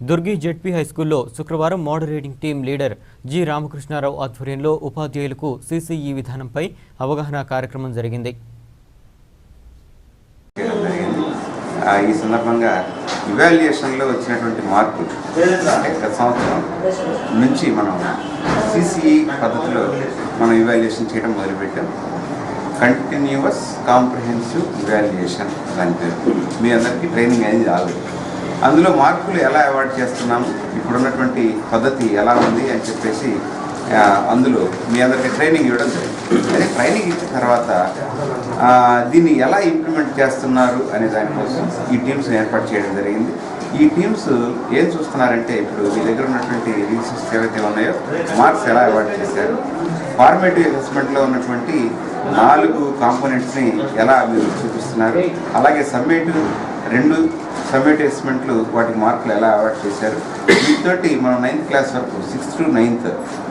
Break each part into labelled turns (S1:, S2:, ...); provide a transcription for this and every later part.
S1: Durgi ZP హైస్కూల్లో శుక్రవారం moderating team leader G Ramakrishnarao ఆధ్వర్యంలో ఉపాధ్యాయులకు సీసీఈ విధానంపై అవగాహన కార్యక్రమం జరిగింది.
S2: ఈ సందర్భంగా ఇవాల్యుయేషన్లో వచ్చినటువంటి మార్పులు అంటే గత సంవత్సరం నుంచి మనం సిసిఈ పద్ధతిలో మనం ఇవాల్యుయేషన్ చేయడం మొదలుపెట్టాం. కంటిన్యూవస్ కాంప్రహెన్సివ్ ఇవాల్యుయేషన్ దాని పేరు. మీ అందరికీ ట్రైనింగ్ అనేది రాలేదు. అందులో మార్కులు ఎలా అవార్డ్ చేస్తున్నాము ఇప్పుడున్నటువంటి పద్ధతి ఎలా ఉంది అని చెప్పేసి అందులో మీ అందరికీ ట్రైనింగ్ ఇవ్వడం జరిగింది. అదే ట్రైనింగ్ ఇచ్చిన తర్వాత దీన్ని ఎలా ఇంప్లిమెంట్ చేస్తున్నారు అనే దానికోసం ఈ టీమ్స్ ఏర్పాటు చేయడం జరిగింది. ఈ టీమ్స్ ఏం చూస్తున్నారంటే ఇప్పుడు మీ దగ్గర ఉన్నటువంటి రీసెర్చ్ ఏవైతే ఉన్నాయో మార్క్స్ ఎలా అవార్డ్ చేశారు? ఫార్మేటివ్ అసెస్మెంట్లో ఉన్నటువంటి నాలుగు కాంపోనెంట్స్ని ఎలా మీరు చూపిస్తున్నారు? అలాగే సమ్మేటివ్ రెండు సమ్మేటివ్ వాటి వాటికి మార్కులు ఎలా అవార్డ్ చేశారు? వీటితోటి మనం నైన్త్ క్లాస్ వరకు సిక్స్త్ టు నైన్త్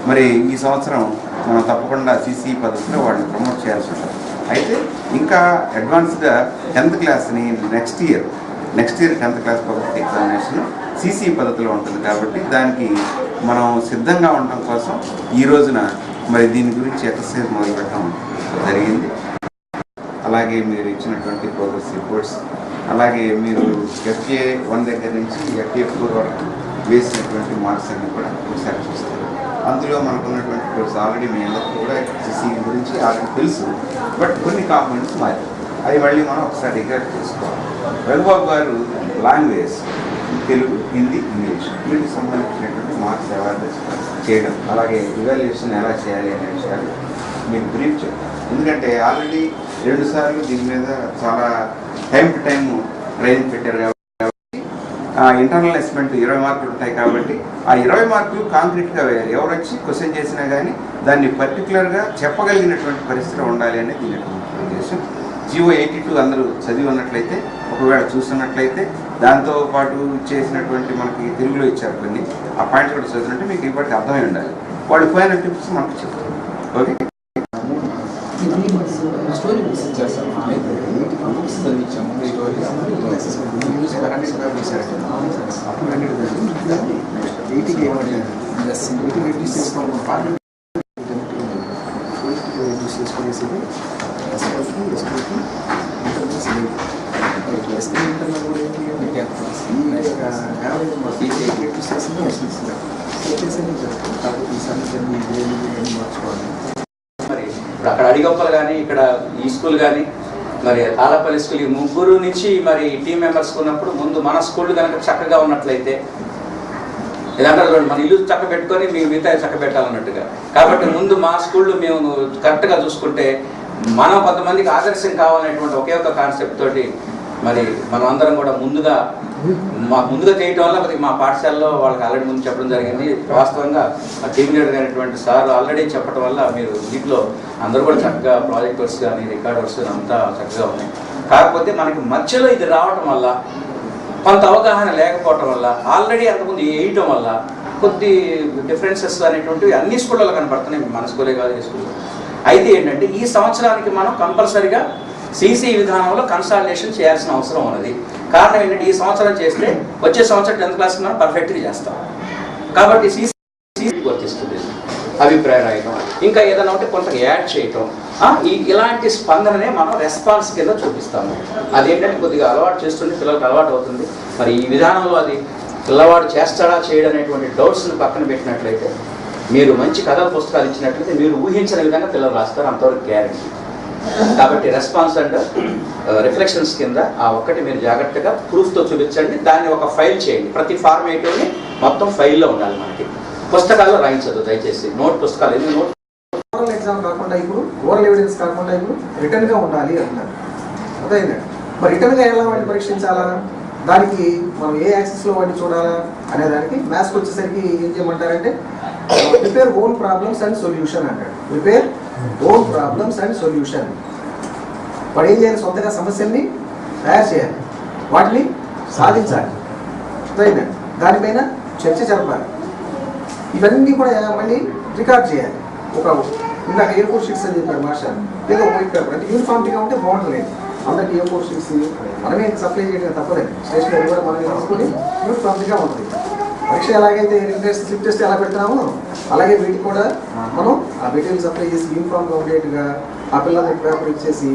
S2: మరి ఈ సంవత్సరం మనం తప్పకుండా సీసీ పద్ధతిలో వాటిని ప్రమోట్ చేయాల్సి ఉంటుంది. అయితే ఇంకా అడ్వాన్స్గా tenth క్లాస్ని next year next year tenth class public examination CC పద్ధతిలో ఉంటుంది కాబట్టి దానికి మనం సిద్ధంగా ఉండటం కోసం ఈ రోజున మరి దీని గురించి ఎక్సర్సైజ్ మొదలు పెట్టడం జరిగింది. అలాగే మీరు ఇచ్చినటువంటి ప్రోగ్రెస్ రిపోర్ట్స్ అలాగే మీరు ఎఫ్ఏ వన్ దగ్గర నుంచి ఎఫ్ఏ ఫోర్ వరకు వేసినటువంటి మార్క్స్ అన్ని కూడా ఒకసారి చూస్తారు. అందులో మనకు ఉన్నటువంటి కోర్స్ ఆల్రెడీ మీ అందరికీ కూడా సిసి గురించి ఆల్రెడీ తెలుసు. బట్ కొన్ని కాంపోనెంట్స్ మారి అది మళ్ళీ మనం ఒకసారి రికార్డ్ చేసుకోవాలి. రఘుబాబు గారు లాంగ్వేజ్ తెలుగు హిందీ ఇంగ్లీష్ వీటికి సంబంధించినటువంటి మార్క్స్ అవార్డు చేయడం అలాగే ఇవాల్యుయేషన్ ఎలా చేయాలి అనే విషయాలు మీకు బ్రీఫ్ చెప్తాను. ఎందుకంటే ఆల్రెడీ రెండుసార్లు దీని మీద చాలా ట్రైనింగ్ పెట్టారు కాబట్టి ఇంటర్నల్ అసెస్మెంట్ ఇరవై మార్కులు ఉంటాయి కాబట్టి ఆ ఇరవై మార్కులు కాంక్రీట్గా వేయాలి. ఎవరు వచ్చి క్వశ్చన్ చేసినా కానీ దాన్ని పర్టికులర్గా చెప్పగలిగినటువంటి పరిస్థితి ఉండాలి అనేది దీని ఉద్దేశం. జియో ఎయిటీ టూ అందరూ చదివి ఉన్నట్లయితే ఒకవేళ చూస్తున్నట్లయితే దాంతో పాటు చేసినటువంటి మనకి తెలుగులో ఇచ్చారు కొన్ని. ఆ పాయింట్స్ కూడా చదివినట్టు మీకు ఇప్పటికి అర్థమై ఉండాలి. వాళ్ళు పోయిన టిప్స్ మనకు చెప్తారు. ఓకే
S3: అఫైర్స్ అప్పుడు ఎస్ ఎయిటీ రెడ్యూస్ చేసుకోవాలి పార్లమెంట్ రెడ్యూస్ ఎస్పీకి ఇంటర్నెస్ ఎస్పీ ఇంటర్నల్ కూడా ఏంటి యావరేజ్ మా ఫీజు రెడ్యూస్ చేసింది ఎస్ఎస్సీ చెప్పేసి కాబట్టి ఈ సమస్యని మార్చుకోవాలి
S4: మరి ఇప్పుడు అక్కడ అడిగొప్పలు కానీ ఇక్కడ ఈ స్కూల్ కానీ మరి తాళపల్లి స్కూల్ ఈ ముగ్గురు నుంచి మరి టీం మెంబర్స్ ఉన్నప్పుడు ముందు మన స్కూల్ కనుక చక్కగా ఉన్నట్లయితే ఏదంటారు చూడండి మన ఇల్లు చక్క పెట్టుకొని మీ మిగతా చక్క పెట్టాలన్నట్టుగా. కాబట్టి ముందు మా స్కూళ్ళు మేము కరెక్ట్గా చూసుకుంటే మనం కొంతమందికి ఆదర్శం కావాలనేటువంటి ఒకే ఒక కాన్సెప్ట్ తోటి మరి మనం అందరం కూడా ముందుగా మా ముందుగా చేయటం వల్ల మా పాఠశాలలో వాళ్ళకి ఆల్రెడీ ముందు చెప్పడం జరిగింది. వాస్తవంగా ఆ టీమ్ లీడర్ అయినటువంటి సార్ ఆల్రెడీ చెప్పడం వల్ల మీరు దీంట్లో అందరూ కూడా చక్కగా ప్రాజెక్ట్ వర్క్స్ కానీ రికార్డ్ వర్క్స్ అంతా చక్కగా ఉన్నాయి. కాకపోతే మనకి మధ్యలో ఇది రావటం వల్ల కొంత అవగాహన లేకపోవటం వల్ల ఆల్రెడీ అంతకుముందు వేయటం వల్ల కొద్ది డిఫరెన్సెస్ అనేటువంటివి అన్ని స్కూళ్ళలో కనపడుతున్నాయి. మన స్కూలే కాదు ఈ స్కూల్లో అయితే ఏంటంటే ఈ సంవత్సరానికి మనం కంపల్సరిగా సీసీ విధానంలో కన్సల్టేషన్ చేయాల్సిన అవసరం ఉన్నది. కారణం ఏంటంటే ఈ సంవత్సరం చేస్తే వచ్చే సంవత్సరం టెన్త్ క్లాస్ మనం పర్ఫెక్ట్గా చేస్తాం. కాబట్టి సీసీ వర్తిస్తుంది. అభిప్రాయం రాయటం. ఇంకా ఏదైనా ఉంటే కొంత యాడ్ చేయటం. ఈ ఇలాంటి స్పందననే మనం రెస్పాన్స్ కింద చూపిస్తాము. అదేంటంటే కొద్దిగా అలవాటు చేస్తుంటే పిల్లలకు అలవాటు అవుతుంది. మరి ఈ విధానంలో అది పిల్లవాడు చేస్తాడా చేయడం అనేటువంటి డౌట్స్ని పక్కన పెట్టినట్లయితే మీరు మంచి కథల పుస్తకాలు ఇచ్చినట్లయితే మీరు ఊహించిన విధంగా పిల్లలు రాస్తారు. అంతవరకు గ్యారంటీ కాబట్టి రెస్పాన్స్ అండ్ రిఫ్లెక్షన్స్ కింద ఆ ఒక్కటి మీరు జాగ్రత్తగా ప్రూఫ్తో చూపించండి. దాన్ని ఒక ఫైల్ చేయండి. ప్రతి ఫార్మేటివ్ని మొత్తం ఫైల్లో ఉండాలి మనకి. పుస్తకాల్లో రాయించదు దయచేసి. నోట్ పుస్తకాలు ఎన్ని నోట్
S3: ఓరల్ ఎగ్జామ్ కాకుండా ఇప్పుడు ఓరల్ ఎవిడెన్స్ కాకుండా ఇప్పుడు రిటర్న్గా ఉండాలి అంటున్నారు అదైందండి మరి రిటర్న్గా ఎలా వాటిని పరీక్షించాలా? దానికి మనం ఏ యాక్సెస్లో వాటిని చూడాలా అనే దానికి మ్యాథ్స్కి వచ్చేసరికి ఏం చేయమంటారంటే prepare own problems and solution అంటాడు prepare own problems and solution వాడు ఏం చేయాలి? సొంతగా సమస్యల్ని తయారు చేయాలి. వాటిని సాధించాలి. అర్థమైందండి దానిపైన చర్చ జరపాలి. ఇవన్నీ కూడా మళ్ళీ రికార్డ్ చేయాలి? ఒక ఇందాక ఏ ఫోర్ సిక్స్ అని చెప్పారు మాస్టర్ లేదా వైట్ పేపర్ అంటే యూనిఫామ్గా ఉంటే బాగుంటుంది అందరికీ ఏ ఫోర్ సిక్స్ మనమే సప్లై చేయడం తప్పదండి స్టేషనరీ కూడా మనమే తీసుకొని యూనిఫామ్గా ఉంటుంది. పరీక్ష ఎలాగైతే ఇంట్రెస్ట్ స్లిప్ టెస్ట్ ఎలా పెడుతున్నామో అలాగే వీటికి కూడా మనం ఆ మెటీరియల్ సప్లై చేసి యూనిఫామ్గా ఉండేట్టుగా ఆ పిల్లలకి పేపర్ ఇచ్చేసి